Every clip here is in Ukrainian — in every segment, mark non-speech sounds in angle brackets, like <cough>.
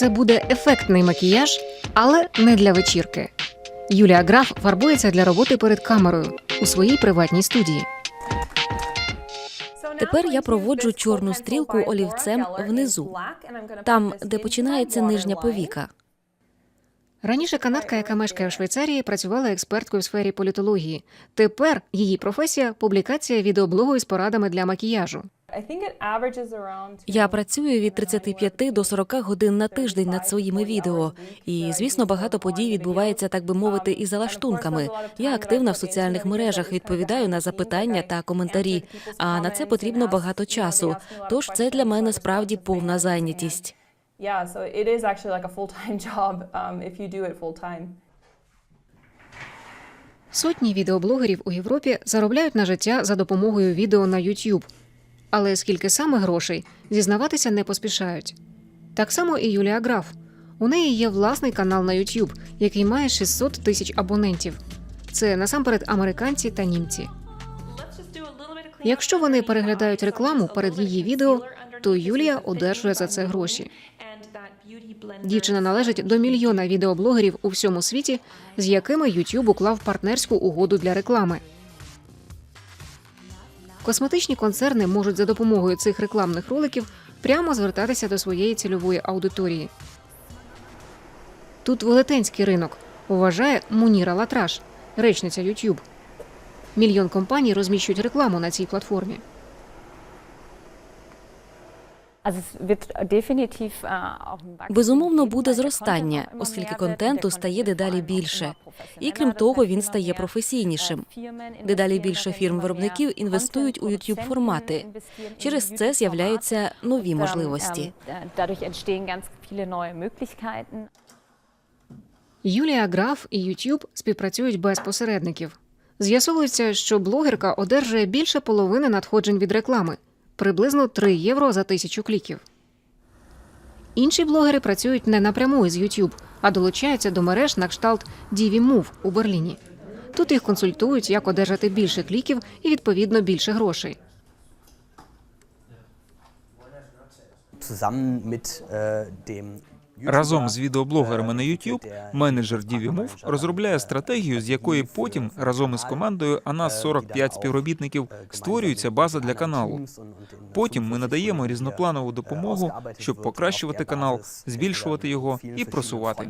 Це буде ефектний макіяж, але не для вечірки. Юлія Граф фарбується для роботи перед камерою у своїй приватній студії. Тепер я проводжу чорну стрілку олівцем внизу, там, де починається нижня повіка. Раніше канадка, яка мешкає в Швейцарії, працювала експерткою в сфері політології. Тепер її професія публікація відеоблогу із порадами для макіяжу. Я працюю від 35 до 40 годин на тиждень над своїми відео. І, звісно, багато подій відбувається, так би мовити, і за лаштунками. Я активна в соціальних мережах, відповідаю на запитання та коментарі. А на це потрібно багато часу. Тож це для мене справді повна зайнятість. Yeah, so it is actually like a full-time <laughs> job um, if you do it full-time. Сотні відеоблогерів у Європі заробляють на життя за допомогою відео на YouTube. Але скільки саме грошей зізнаватися не поспішають. Так само і Юлія Граф. У неї є власний канал на YouTube, який має 600 тисяч абонентів. Це насамперед американці та німці. Якщо вони переглядають рекламу перед її відео, то Юлія одержує за це гроші. Дівчина належить до мільйона відеоблогерів у всьому світі, з якими YouTube уклав партнерську угоду для реклами. Косметичні концерни можуть за допомогою цих рекламних роликів прямо звертатися до своєї цільової аудиторії. Тут велетенський ринок, вважає Муніра Латраш, речниця YouTube. Мільйон компаній розміщують рекламу на цій платформі. Безумовно, буде зростання, оскільки контенту стає дедалі більше. І крім того, він стає професійнішим. Дедалі більше фірм-виробників інвестують у youtube формати. Через це з'являються нові можливості. Юлія Граф і YouTube співпрацюють без посередників. З'ясовується, що блогерка одержує більше половини надходжень від реклами приблизно 3 євро за тисячу кліків. Інші блогери працюють не напряму із YouTube, а долучаються до мереж на кшталт DiviMove у Берліні. Тут їх консультують, як одержати більше кліків і відповідно більше грошей. Разом з відеоблогерами на YouTube менеджер DiviMove розробляє стратегію, з якої потім разом із командою, а нас 45 співробітників, створюється база для каналу. Потім ми надаємо різнопланову допомогу, щоб покращувати канал, збільшувати його і просувати.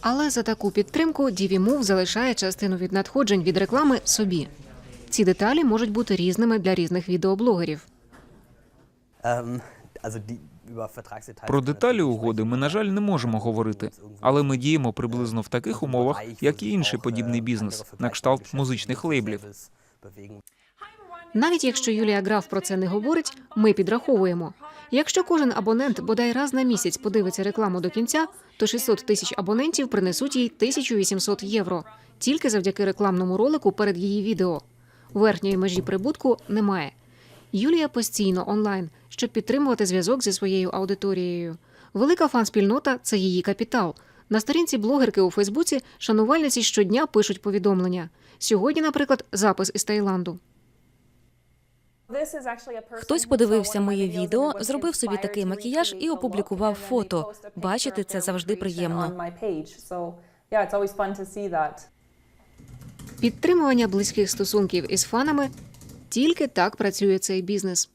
Але за таку підтримку DiviMove залишає частину від надходжень від реклами собі. Ці деталі можуть бути різними для різних відеоблогерів. Vertragsdetails Про деталі угоди ми, на жаль, не можемо говорити, але ми діємо приблизно в таких умовах, як і інший подібний бізнес, на кшталт музичних лейблів. Навіть якщо Юлія Граф про це не говорить, ми підраховуємо. Якщо кожен абонент бодай раз на місяць подивиться рекламу до кінця, то 600 тисяч абонентів принесуть їй 1800 євро тільки завдяки рекламному ролику перед її відео. Верхньої межі прибутку немає. Юлія постійно онлайн, щоб підтримувати зв'язок зі своєю аудиторією. Велика фан-спільнота це її капітал. На сторінці блогерки у Фейсбуці шанувальниці щодня пишуть повідомлення. Сьогодні, наприклад, запис із Таїланду. Хтось подивився моє відео, зробив собі такий макіяж і опублікував фото. Бачити це завжди приємно. Підтримування близьких стосунків із фанами тільки так працює цей бізнес.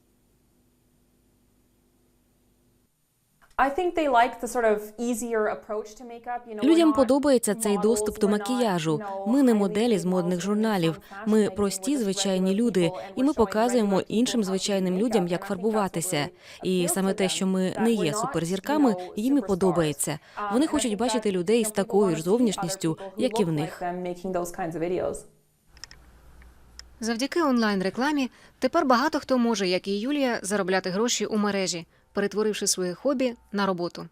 Людям подобається цей доступ до макіяжу. Ми не моделі з модних журналів. Ми прості звичайні люди, і ми показуємо іншим звичайним людям, як фарбуватися. І саме те, що ми не є суперзірками, їм і подобається. Вони хочуть бачити людей з такою ж зовнішністю, як і в них. Завдяки онлайн-рекламі тепер багато хто може, як і Юлія, заробляти гроші у мережі, перетворивши своє хобі на роботу.